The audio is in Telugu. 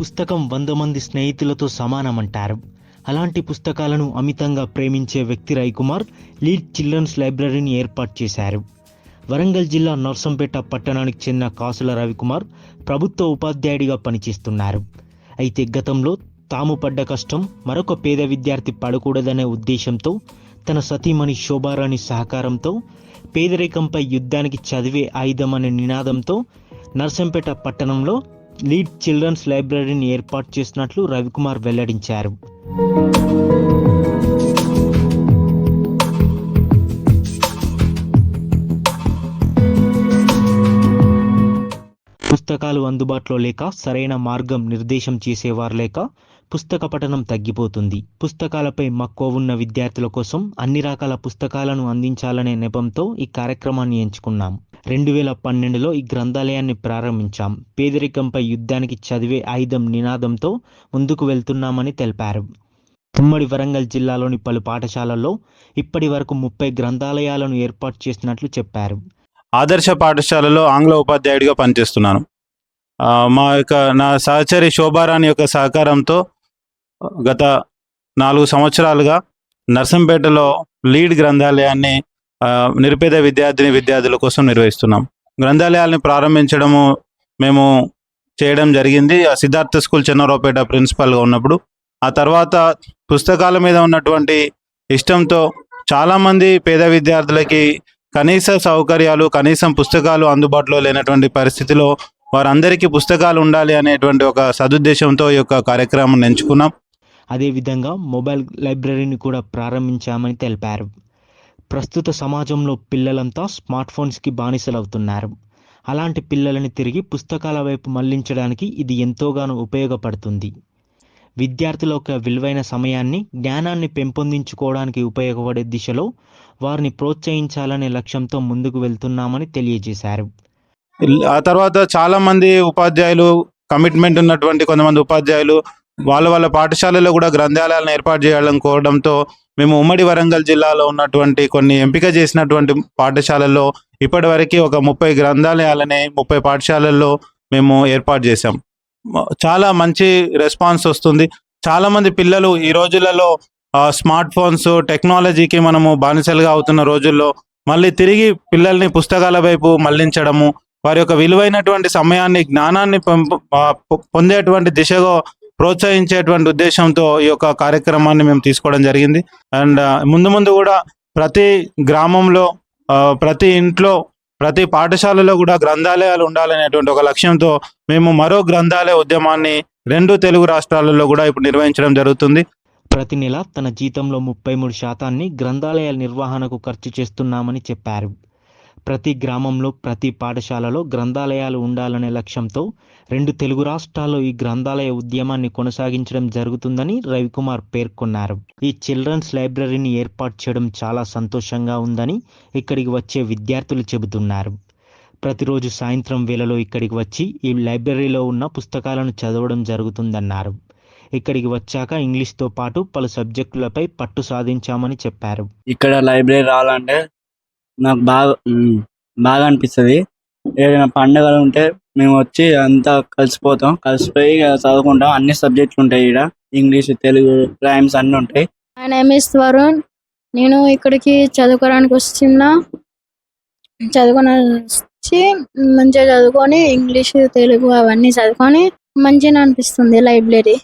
పుస్తకం వంద మంది స్నేహితులతో సమానమంటారు. అలాంటి పుస్తకాలను అమితంగా ప్రేమించే వ్యక్తి రవికుమార్ లీడ్ చిల్డ్రన్స్ లైబ్రరీని ఏర్పాటు చేశారు. వరంగల్ జిల్లా నర్సంపేట పట్టణానికి చెందిన కాసుల రవికుమార్ ప్రభుత్వ ఉపాధ్యాయుడిగా పనిచేస్తున్నారు. అయితే గతంలో తాము పడ్డ కష్టం మరొక పేద విద్యార్థి పడకూడదనే ఉద్దేశంతో తన సతీమణి శోభారాణి సహకారంతో పేదరికంపై యుద్ధానికి చదివే ఆయుధం అనే నినాదంతో నర్సంపేట పట్టణంలో లీడ్ చిల్డ్రన్స్ లైబ్రరీని ఏర్పాటు చేసినట్లు రవికుమార్ వెల్లడించారు. పుస్తకాలు అందుబాటులో లేక సరైన మార్గం నిర్దేశం చేసేవారు లేక పుస్తక పఠనం తగ్గిపోతుంది. పుస్తకాలపై మక్కువ ఉన్న విద్యార్థుల కోసం అన్ని రకాల పుస్తకాలను అందించాలనే నెపంతో ఈ కార్యక్రమాన్ని ఎంచుకున్నాం. రెండు వేల పన్నెండులో ఈ గ్రంథాలయాన్ని ప్రారంభించాం. పేదరికంపై యుద్ధానికి చదివే ఆయుధం నినాదంతో ముందుకు వెళ్తున్నామని తెలిపారు. ఉమ్మడి వరంగల్ జిల్లాలోని పలు పాఠశాలల్లో ఇప్పటి వరకు ముప్పై గ్రంథాలయాలను ఏర్పాటు చేసినట్లు చెప్పారు. ఆదర్శ పాఠశాలలో ఆంగ్ల ఉపాధ్యాయుడిగా పనిచేస్తున్నాను. మా యొక్క నా సహచరి శోభారాణి యొక్క సహకారంతో గత నాలుగు సంవత్సరాలుగా నర్సంపేటలో లీడ్ గ్రంథాలయాన్ని నిరుపేద విద్యార్థిని విద్యార్థుల కోసం నిర్వహిస్తున్నాం. గ్రంథాలయాల్ని ప్రారంభించడము మేము చేయడం జరిగింది. ఆ సిద్ధార్థ స్కూల్ చెన్నరావుపేట ప్రిన్సిపల్గా ఉన్నప్పుడు. ఆ తర్వాత పుస్తకాల మీద ఉన్నటువంటి ఇష్టంతో చాలామంది పేద విద్యార్థులకి కనీస సౌకర్యాలు కనీసం పుస్తకాలు అందుబాటులో లేనటువంటి పరిస్థితిలో వారందరికీ పుస్తకాలు ఉండాలి అనేటువంటి ఒక సదుద్దేశంతో ఈ యొక్క కార్యక్రమం ఎంచుకున్నాం. అదేవిధంగా మొబైల్ లైబ్రరీని కూడా ప్రారంభించామని తెలిపారు. ప్రస్తుత సమాజంలో పిల్లలంతా స్మార్ట్ ఫోన్స్కి బానిసలవుతున్నారు. అలాంటి పిల్లలని తిరిగి పుస్తకాల వైపు మళ్ళించడానికి ఇది ఎంతోగానో ఉపయోగపడుతుంది. విద్యార్థుల యొక్క విలువైన సమయాన్ని జ్ఞానాన్ని పెంపొందించుకోవడానికి ఉపయోగపడే దిశలో వారిని ప్రోత్సహించాలనే లక్ష్యంతో ముందుకు వెళ్తున్నామని తెలియజేశారు. ఆ తర్వాత చాలా మంది ఉపాధ్యాయులు కమిట్మెంట్ ఉన్నటువంటి కొంతమంది ఉపాధ్యాయులు వాళ్ళ వాళ్ళ పాఠశాలలో కూడా గ్రంథాలయాలను ఏర్పాటు చేయాలనుకోవడంతో మేము ఉమ్మడి వరంగల్ జిల్లాలో ఉన్నటువంటి కొన్ని ఎంపిక చేసినటువంటి పాఠశాలల్లో ఇప్పటివరకు ఒక ముప్పై గ్రంథాలయాలని ముప్పై పాఠశాలల్లో మేము ఏర్పాటు చేశాం. చాలా మంచి రెస్పాన్స్ వస్తుంది. చాలా మంది పిల్లలు ఈ రోజులలో స్మార్ట్ ఫోన్స్ టెక్నాలజీకి మనము బానిసలుగా అవుతున్న రోజుల్లో మళ్ళీ తిరిగి పిల్లల్ని పుస్తకాల వైపు మళ్ళించడము వారి యొక్క విలువైనటువంటి సమయాన్ని జ్ఞానాన్ని పొందేటువంటి దిశగా ప్రోత్సహించేటువంటి ఉద్దేశంతో ఈ యొక్క కార్యక్రమాన్ని మేము తీసుకోవడం జరిగింది. అండ్ ముందు ముందు కూడా ప్రతి గ్రామంలో ప్రతి ఇంట్లో ప్రతి పాఠశాలలో కూడా గ్రంథాలయాలు ఉండాలనేటువంటి ఒక లక్ష్యంతో మేము మరో గ్రంథాలయ ఉద్యమాన్ని రెండు తెలుగు రాష్ట్రాలలో కూడా ఇప్పుడు నిర్వహించడం జరుగుతుంది. ప్రతి నెల తన జీతంలో ముప్పై మూడు శాతాన్ని గ్రంథాలయాల నిర్వహణకు ఖర్చు చేస్తున్నామని చెప్పారు. ప్రతి గ్రామంలో ప్రతి పాఠశాలలో గ్రంథాలయాలు ఉండాలనే లక్ష్యంతో రెండు తెలుగు రాష్ట్రాల్లో ఈ గ్రంథాలయ ఉద్యమాన్ని కొనసాగించడం జరుగుతుందని రవికుమార్ పేర్కొన్నారు. ఈ చిల్డ్రన్స్ లైబ్రరీని ఏర్పాటు చేయడం చాలా సంతోషంగా ఉందని ఇక్కడికి వచ్చే విద్యార్థులు చెబుతున్నారు. ప్రతిరోజు సాయంత్రం వేళలో ఇక్కడికి వచ్చి ఈ లైబ్రరీలో ఉన్న పుస్తకాలను చదవడం జరుగుతుందన్నారు. ఇక్కడికి వచ్చాక ఇంగ్లీష్తో పాటు పలు సబ్జెక్టులపై పట్టు సాధించామని చెప్పారు. ఇక్కడ లైబ్రరీ రావాలంటే నాకు బాగా బాగా అనిపిస్తుంది. ఏదైనా పండుగలు ఉంటే మేము వచ్చి అంతా కలిసిపోతాం. కలిసిపోయి ఇక చదువుకుంటాం. అన్ని సబ్జెక్టులు ఉంటాయి ఇక్కడ ఇంగ్లీష్ తెలుగు రైమ్స్ అన్ని ఉంటాయి. మై నేమ్ ఇస్ వరుణ్ నేను ఇక్కడికి చదువుకోవడానికి వచ్చిన చదువుకొని వచ్చి మంచిగా చదువుకొని ఇంగ్లీష్ తెలుగు అవన్నీ చదువుకొని మంచిగా అనిపిస్తుంది లైబ్రరీ.